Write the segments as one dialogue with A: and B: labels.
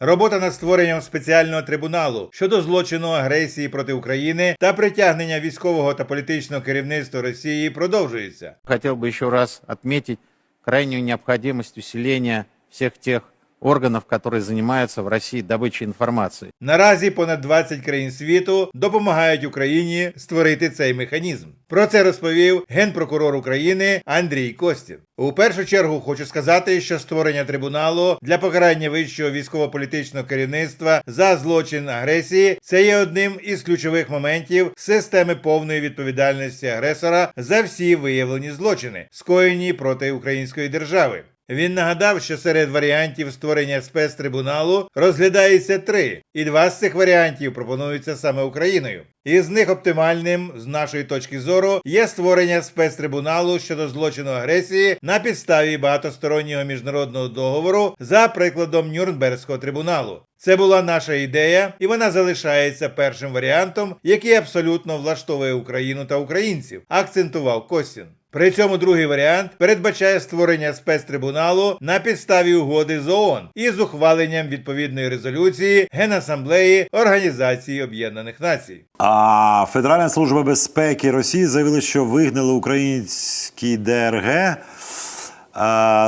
A: Робота над створенням спеціального трибуналу щодо злочину агресії проти України та притягнення військового та політичного керівництва Росії продовжується.
B: Хотів би ще раз відмітити крайню необхідність усилення всіх тех органов, которые занимаются в России добычей информации.
A: Наразі понад 20 країн світу допомагають Україні створити цей механізм. Про це розповів генпрокурор України Андрій Костін. У першу чергу хочу сказати, що створення трибуналу для покарання вищого військово-політичного керівництва за злочин агресії це є одним із ключових моментів системи повної відповідальності агресора за всі виявлені злочини, скоєні проти української держави. Він нагадав, що серед варіантів створення спецтрибуналу розглядається три, і два з цих варіантів пропонуються саме Україною. Із них оптимальним, з нашої точки зору, є створення спецтрибуналу щодо злочину агресії на підставі багатостороннього міжнародного договору за прикладом Нюрнберзького трибуналу. Це була наша ідея, і вона залишається першим варіантом, який абсолютно влаштовує Україну та українців, акцентував Костін. При цьому другий варіант передбачає створення спецтрибуналу на підставі угоди з ООН із ухваленням відповідної резолюції Генасамблеї Організації Об'єднаних Націй.
C: А Федеральна служба безпеки Росії заявила, що вигнали український ДРГ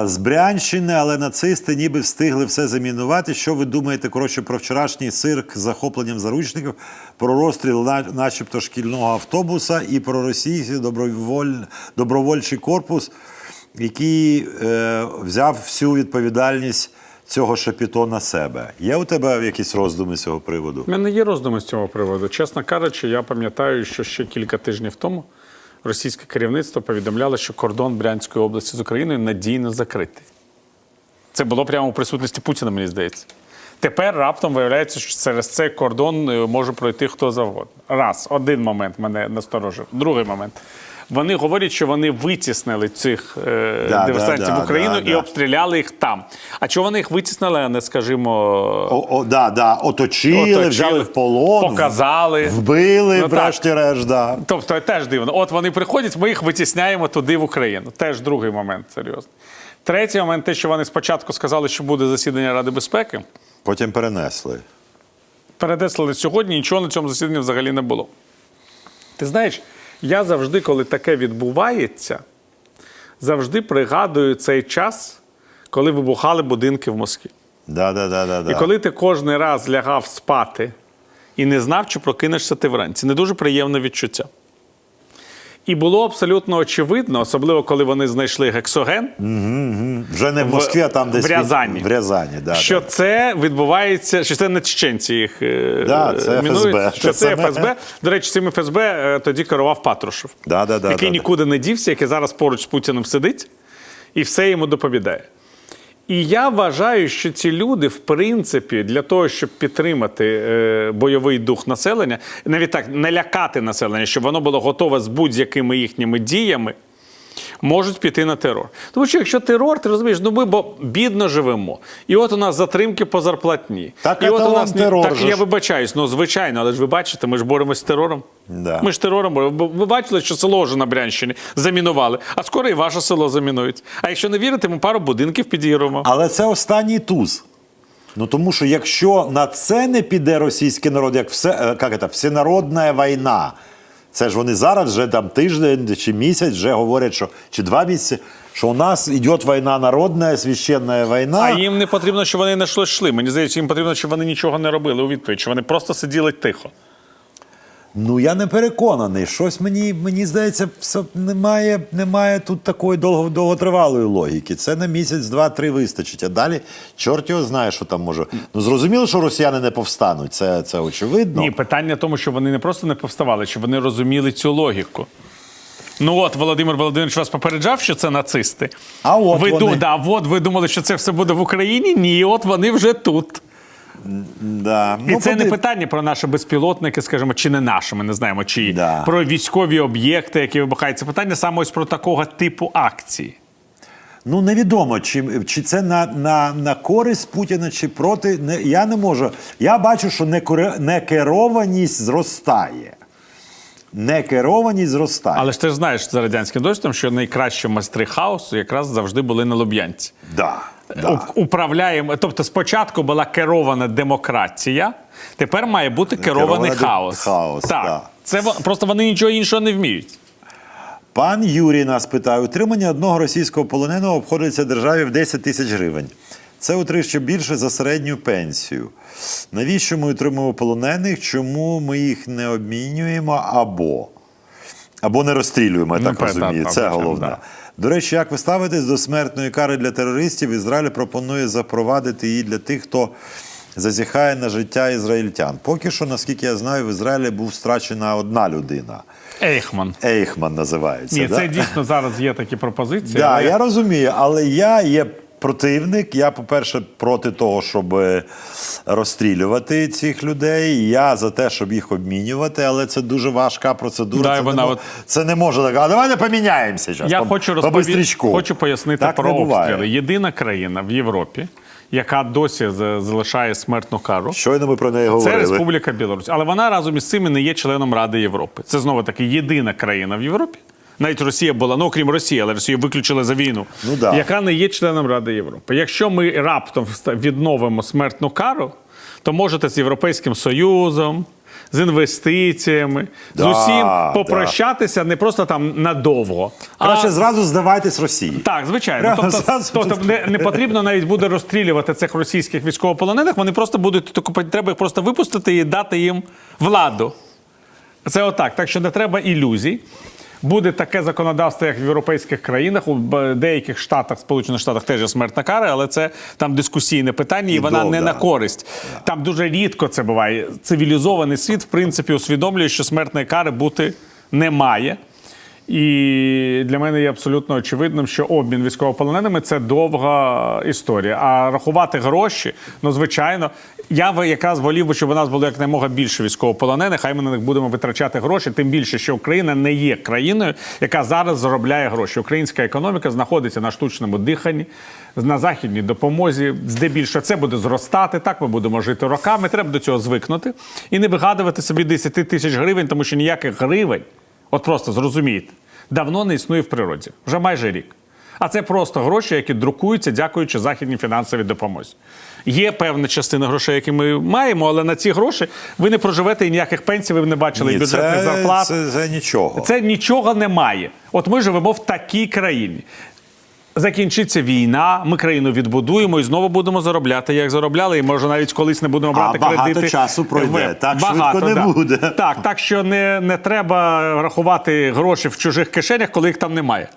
C: з Брянщини, але нацисти ніби встигли все замінувати. Що ви думаєте, коротше, про вчорашній цирк з захопленням заручників, про розстріл, начебто, шкільного автобуса і про російський доброволь... добровольчий корпус, який е, взяв всю відповідальність цього шапіто на себе? Є у тебе якісь роздуми з цього приводу?
D: У мене є роздуми з цього приводу. Чесно кажучи, я пам'ятаю, що ще кілька тижнів тому російське керівництво повідомляло, що кордон Брянської області з Україною надійно закритий. Це було прямо у присутності Путіна, мені здається. Тепер раптом виявляється, що через цей кордон е, може пройти хто завгодно. Раз, один момент мене насторожив. Другий момент. Вони говорять, що вони витіснили цих е,
C: Да,
D: диверсантів
C: да, да,
D: в Україну
C: да,
D: і
C: да.
D: обстріляли їх там. А чого вони їх витіснили, а не скажімо,
C: О, о, да, да. Оточили,
D: Оточили,
C: взяли в полон,
D: показали.
C: вбили,
D: Ну,
C: врешті-решт, да.
D: Тобто теж дивно. От вони приходять, ми їх витісняємо туди в Україну. Теж другий момент серйозний. Третій момент, те, що вони спочатку сказали, що буде засідання Ради безпеки,
C: Потім перенесли.
D: перенесли сьогодні, нічого на цьому засіданні взагалі не було. Ти знаєш, я завжди, коли таке відбувається, завжди пригадую цей час, коли вибухали будинки в Москві.
C: Да, да, да, да, да.
D: І коли ти кожен раз лягав спати і не знав, чи прокинешся ти вранці, не дуже приємне відчуття. І було абсолютно очевидно, особливо коли вони знайшли гексоген,
C: Вже не в Москві, а там десь
D: в Рязані.
C: В Рязані, да,
D: що
C: да.
D: це відбувається, що це не чеченці їх е,
C: Да, це
D: мінують,
C: ФСБ.
D: що
C: Це.
D: ФСБ. До речі, цим ФСБ е, тоді керував Патрушев,
C: Да, да, да,
D: який
C: да,
D: нікуди не дівся, який зараз поруч з Путіним сидить і все йому доповідає. І я вважаю, що ці люди, в принципі, для того, щоб підтримати е, бойовий дух населення, навіть так не лякати населення, щоб воно було готове з будь-якими їхніми діями, можуть піти на терор. Тому що якщо терор, ти розумієш, ну ми бо бідно живемо. І от у нас затримки по зарплатні.
C: Так
D: і от у нас
C: терор
D: так
C: же
D: я
C: ж.
D: вибачаюсь, ну звичайно, але ж ви бачите, ми ж боремось з терором.
C: Да.
D: Ми ж терором боремося. Ви бачили, що село вже на Брянщині замінували, а скоро і ваше село замінують. А якщо не вірите, ми пару будинків підірвемо.
C: Але це останній туз. Ну тому що якщо на це не піде російський народ, як все, е, як це, всенародна війна, це ж вони зараз вже там тиждень чи місяць вже говорять, що чи два місяці, що у нас йде війна народна, священна війна.
D: А їм не потрібно, щоб вони на щось йшли. Мені здається, їм потрібно, щоб вони нічого не робили у відповідь, що вони просто сиділи тихо.
C: Ну я не переконаний. Щось мені, мені здається, немає, немає тут такої довго, довготривалої логіки. Це на місяць, два, три вистачить. А далі чорт його знає, що там може. Ну зрозуміло, що росіяни не повстануть. Це, це очевидно.
D: Ні, питання в тому, що вони не просто не повставали, що вони розуміли цю логіку. Ну от Володимир Володимирович вас попереджав, що це нацисти.
C: А от
D: ви,
C: вони.
D: да, от ви думали, що це все буде в Україні? Ні, от вони вже тут.
C: Да.
D: І
C: Ну,
D: це не питання про наші безпілотники, скажімо, чи не наші, ми не знаємо, чи
C: Да.
D: про військові об'єкти, які вибухають. Це питання саме ось про такого типу акції.
C: Ну невідомо, чи, чи це на, на, на користь Путіна, чи проти. Не, я не можу. Я бачу, що некерованість зростає. Некерованість зростає.
D: Але ж ти ж знаєш за радянським досвідом, що найкращі майстри хаосу якраз завжди були на Луб'янці.
C: Да.
D: Уп- управляємо. Тобто спочатку була керована демократія, тепер має бути керований
C: Керована
D: хаос.
C: хаос,
D: так.
C: да.
D: Це во- просто вони нічого іншого не вміють.
C: Пан Юрій нас питає: утримання одного російського полоненого обходиться державі в 10 тисяч гривень. Це утричі більше за середню пенсію. Навіщо ми утримуємо полонених? Чому ми їх не обмінюємо або, або не розстрілюємо, я
D: Ну,
C: так
D: так,
C: розумію.
D: так,
C: Це
D: звичайно,
C: головне.
D: да.
C: До речі, як ви ставитесь до смертної кари для терористів? Ізраїль пропонує запровадити її для тих, хто зазіхає на життя ізраїльтян. Поки що, наскільки я знаю, в Ізраїлі був страчена одна людина.
D: Ейхман.
C: Ейхман називається.
D: Ні,
C: да?
D: це дійсно зараз є такі пропозиції.
C: Да,
D: але
C: я розумію, але я є противник. Я, по-перше, проти того, щоб е, розстрілювати цих людей. Я за те, щоб їх обмінювати, але це дуже важка процедура.
D: Да,
C: це,
D: вона
C: не,
D: от-
C: це не може так. А давайте поміняємося. Зараз,
D: Я
C: по,
D: хочу
C: по
D: розповісти, хочу пояснити
C: Так
D: про обстріли. Єдина країна в Європі, яка досі залишає смертну кару.
C: Щойно ми про неї
D: Це. Республіка Білорусь. Але вона разом із цими не є членом Ради Європи. Це знову таки єдина країна в Європі. Навіть Росія була, ну окрім Росії, але Росію виключили за війну,
C: Ну, да.
D: яка не є членом Ради Європи. Якщо ми раптом відновимо смертну кару, то можете з Європейським Союзом, з інвестиціями, з
C: Да,
D: усім
C: да.
D: попрощатися не просто там надовго.
C: Краще
D: а...
C: зразу здавайтесь Росії.
D: Так, звичайно. Тобто,
C: зразу
D: тобто не, не потрібно навіть буде розстрілювати цих російських військовополонених. Вони просто будуть треба їх просто випустити і дати їм владу. Це отак. Так що не треба ілюзій. Буде таке законодавство, як в європейських країнах, у деяких штатах, Сполучених Штатах теж є смертна кара, але це там дискусійне питання, і,
C: І
D: вона
C: до,
D: не
C: да.
D: на користь. Там дуже рідко це буває. Цивілізований світ, в принципі, усвідомлює, що смертної кари бути не має. І для мене є абсолютно очевидним, що обмін військовополоненими це довга історія. А рахувати гроші, ну звичайно, я би якраз волів би, щоб у нас було якнаймога більше військовополонених. Хай ми на них будемо витрачати гроші. Тим більше, що Україна не є країною, яка зараз заробляє гроші. Українська економіка знаходиться на штучному диханні, на західній допомозі. Здебільшого це буде зростати. Так ми будемо жити роками. Треба до цього звикнути і не вигадувати собі 10 тисяч гривень, тому що ніяких гривень. От просто зрозумійте, давно не існує в природі, вже майже рік. А це просто гроші, які друкуються, дякуючи західній фінансовій допомозі. Є певна частина грошей, які ми маємо, але на ці гроші ви не проживете і ніяких пенсій, ви б не бачили і
C: Ні,
D: бюджетних
C: це,
D: зарплат.
C: це, це нічого.
D: Це нічого немає. От ми живемо в такій країні. Закінчиться війна, ми країну відбудуємо і знову будемо заробляти, як заробляли, і може навіть колись не будемо брати
C: А багато
D: кредити.
C: часу пройде. Так швидко не
D: да.
C: буде.
D: Так, так що не, не треба рахувати гроші в чужих кишенях, коли їх там немає.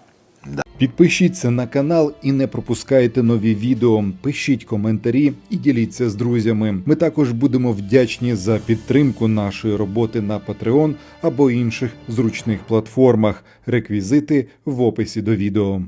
E: Підпишіться на канал і не пропускайте нові відео. Пишіть коментарі і діліться з друзями. Ми також будемо вдячні за підтримку нашої роботи на Patreon або інших зручних платформах. Реквізити в описі до відео.